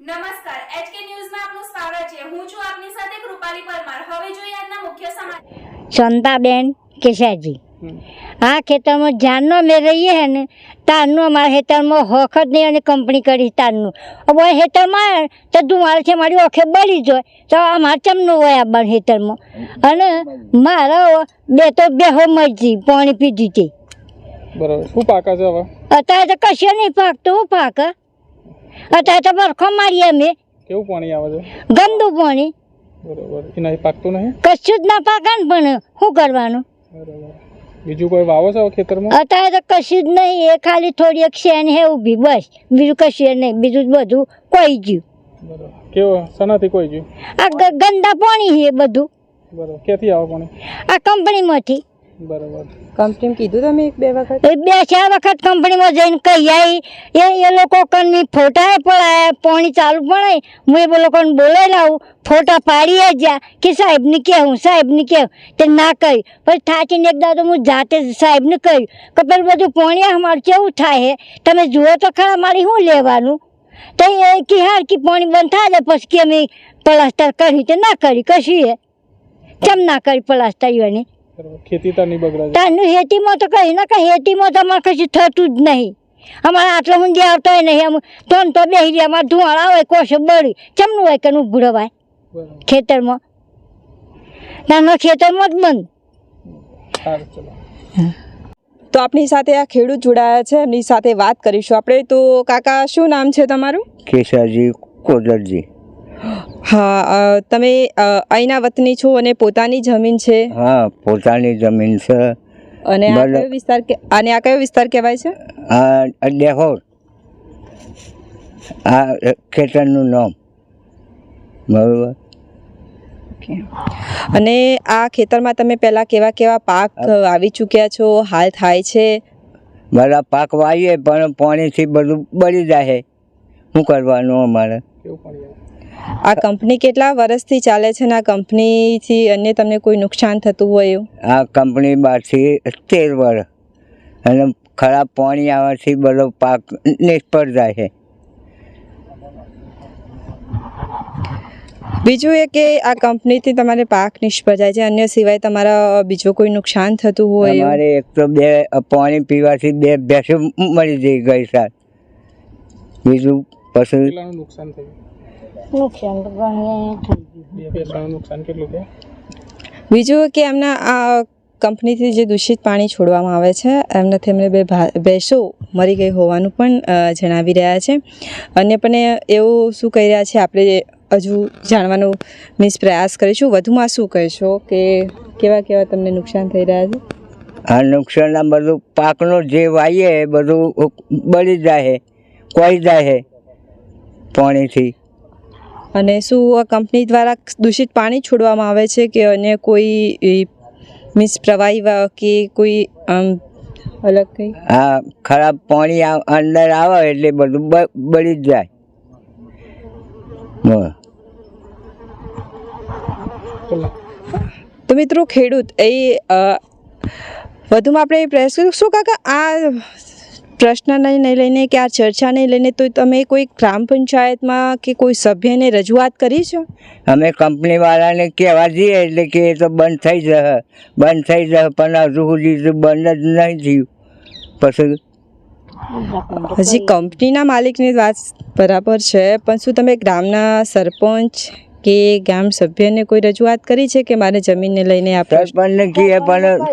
નમસ્કાર એચકે ન્યૂઝમાં આપનું સ્વાગત છે. હું છું આપની સાથે કૃપાલી પરમાર. હવે જોઈએ આજના મુખ્ય સમાચાર. સંતાબેન કેશાજી આ ખેતરમાં જાનનો અમે રહીએ હે ને તારનું અમારા ખેતરમાં હોખ જ નહીં અને કંપની કરી તારનું. હવે ખેતરમાં તો ધુમાળ છે મારી ઓખે બળી જાય તો અમારે ચમનું હોય આ બાર ખેતરમાં? અને મારા બે તો બેહો મરજી પાણી પીધી હતી. બરાબર. શું પાકા છે હવે અત્યારે તો કશે નહીં પાકતું હું પાક. અત્યારે તો બરખો મારીએ અમે. કેવું પાણી આવે છે? ગંદુ પાણી. બરોબર. એના પાકતું નહીં? કશું જ ના પાકે ને પણ શું કરવાનું? બરાબર. બીજું કોઈ વાવો છે ખેતરમાં? અત્યારે તો કશું જ નહીં. એ ખાલી થોડી એક શેન હે ઊભી બસ. બીજું કશું નહીં. બીજું બધું કોઈ ગયું. બરાબર. કેવો? સનાથી કોઈ ગયું? આ ગંદા પાણી છે બધું. બરોબર. ક્યાંથી આવે પાણી? આ કંપનીમાંથી. બરાબર. કંપનીમાં કીધું તમે એક બે વખત? એ બે ચાર વખત કંપનીમાં જઈને કહી આવી એ એ લોકો કનની ફોટા પડાયા પાણી ચાલુ પડાય હું એ લોકોને બોલાવી લાવું ફોટા પાડીએ જ્યાં કે સાહેબને કહેવું સાહેબને કહેવું. તે ના કહ્યું પછી થાચીને એક દાદો હું જાતે જ સાહેબને કહ્યું કે પેલું બધું પાણી અમારું કેવું થાય છે તમે જુઓ તો ખરા મારી શું લેવાનું? તો એ કે હાર કે પાણી બંધ થાય ને પછી કે અમે પ્લાસ્ટર કર્યું. તે ના કરી. કશું એ કેમ ના કરી પ્લાસ્ટર એની ખેતી નહીં બગડે હેતીમાં તો કહી ના કે હેતીમાં તો અમારે કશું થતું જ નહીં. અમારે આટલો ઊંધી આવતો નહીં આમ તોન તો બેસી રહ્યા અમારે ધુવાળા હોય કોશો બળી. ચમનું હોય કે ઊભું રવાય ખેતરમાં. તારના ખેતરમાં જ બંધ. તો આપણી સાથે આ ખેડૂત જોડાયા છે એમની સાથે વાત કરીશું. આપણે તો કાકા શું નામ છે તમારું? કેશાજી કોદરજી. હા તમે અહીંના વતની છો અને પોતાની જમીન છે? હા પોતાની જમીન છે. અને આ કયો વિસ્તાર અને આ કયો વિસ્તાર કહેવાય છે? આ ડેહોર આ ખેતરનું નામ. બરોબર. અને આ ખેતરમાં તમે પહેલાં કેવા કેવા પાક આવી ચૂક્યા છો? હાલ થાય છે? બધા પાક વાવીએ પણ પાણીથી બધું બળી જાય. શું કરવાનું અમારે? કેવું પાણી આવે? આ કંપની કેટલા વર્ષથી ચાલે છે ને આ કંપનીથી અન્ય તમને કોઈ નુકસાન થતું હોય એવું? આ કંપની બહારથી તેર વર્ષ અને ખરાબ પાણી આવવાથી બધો પાક નિષ્ફળ જાય છે. બીજું એ કે આ કંપનીથી તમારે પાક નિષ્ફળ જાય છે અન્ય સિવાય તમારા બીજું કોઈ નુકસાન થતું હોય અમારે એક તો બે પાણી પીવાથી બે ભેંસો મરી જઈ ગઈ સાર બીજું પછી નુકસાન થયું? નુકસાન તો ઘણી થઈ ગયું. નુકસાન કેટલું છે બીજું કે એમના આ કંપનીથી જે દૂષિત પાણી છોડવામાં આવે છે એમનાથી એમને બે ભા- ભેંસો મરી ગઈ હોવાનું પણ જણાવી રહ્યા છે. અને પણ એવું શું કહી રહ્યા છે આપણે હજુ જાણવાનો મીન્સ પ્રયાસ કરીશું. વધુમાં શું કહીશો કે કેવા કેવા તમને નુકસાન થઈ રહ્યા છે? આ નુકસાન બધું પાકનો જે વાઈએ બધું બળી જાય કોઈ જાય પાણીથી. અને શું આ કંપની દ્વારા દૂષિત પાણી છોડવામાં આવે છે કે અન્ય કોઈ મીન્સ પ્રવાહી કે કોઈ આમ અલગ કંઈ? હા ખરાબ પાણી અંદર આવે એટલે બધું બળી જ જાય. તો મિત્રો ખેડૂત એ વધુમાં આપણે પ્રયાસ કરીશું. શું કાકા આ પ્રશ્નને નહીં લઈને કે આ ચર્ચાને લઈને તો તમે કોઈ ગ્રામ પંચાયતમાં કે કોઈ સભ્યને રજૂઆત કરી છે? અમે કંપનીવાળાને કહેવા જઈએ એટલે કે એ તો બંધ થઈ જશે બંધ થઈ જશે પણ હજુ સુધી તો બંધ જ નહીં થયું. પછી હજી કંપનીના માલિકની વાત બરાબર છે પણ શું તમે ગ્રામના સરપંચ કે ગ્રામ સભ્યને કોઈ રજૂઆત કરી છે કે મારે જમીનને લઈને આ પ્રશ્ન સરપંચને કહીએ પણ